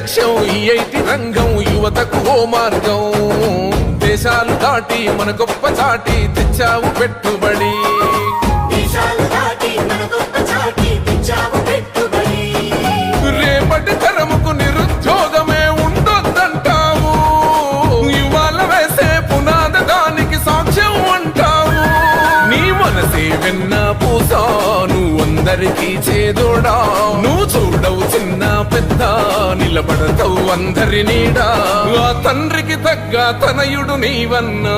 లక్ష్యం ఈ ఐటి రంగం యువతకు ఓ మార్గం దేశాలు దాటి మన గొప్ప చాటి తెచ్చావు పెట్టుబడి. రేపటి తరముకు నిరుద్యోగమే ఉండొద్దంటావు. ఇవాళ వేసే పునాద దానికి సాక్ష్యం అంటావు. నీ మనసే వెన్న పూసా నువ్వు అందరికీ చేదోడా. నువ్వు చూడవు చిన్న పెద్ద నిలబడతావు అందరి నీడా. ఆ తండ్రికి తగ్గ తనయుడు నీవన్నా.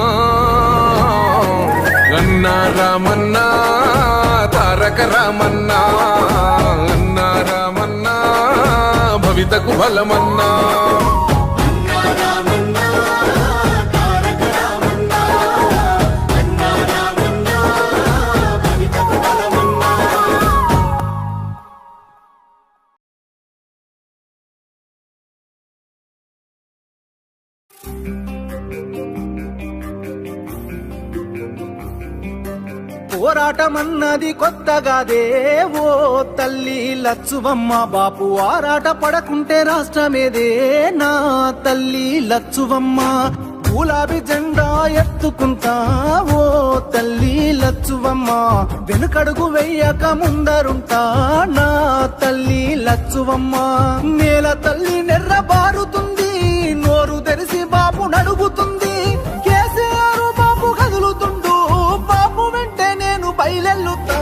అన్నా రామన్నా తారక రామన్నా అన్నా రామన్నా భవితకు బలమన్నా. పోరాటమన్నది కొత్తగాదే ఓ తల్లి లచ్చువమ్మ బాపు ఆరాట పడకుంటే రాష్ట్రమేదే నా తల్లి లచ్చువమ్మ. గులాబీ జెండా ఎత్తుకుంటా ఓ తల్లి లచ్చువమ్మ. వెనుకడుగు వెయ్యక ముందరుంటా నా తల్లి లచ్చువమ్మ. నేల తల్లి నెర్ర బారుతుంది బాపు నడుగుతుంది. కేసీఆర్ బాపు కదులుతుండు. బాపు వెంటే నేను బయలెల్లుతా.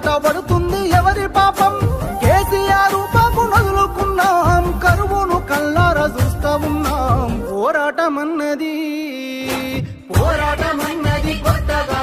తన్లాట పడుతుంది ఎవరి పాపం? కేసీఆర్ పాపం నదులుకున్నాం కరువును కల్లార చూస్తా ఉన్నాం. పోరాటం అన్నది పోరాటం అన్నది కొత్తగా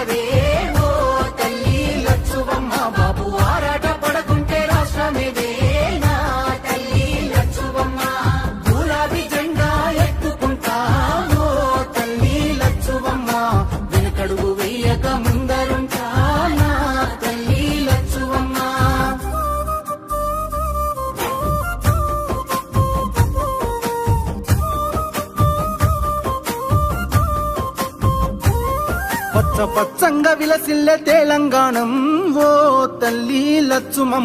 పచ్చ పచ్చంగా విలసిల్లే తెలంగాణం. ఓ తల్లి లచ్చుమమ్మ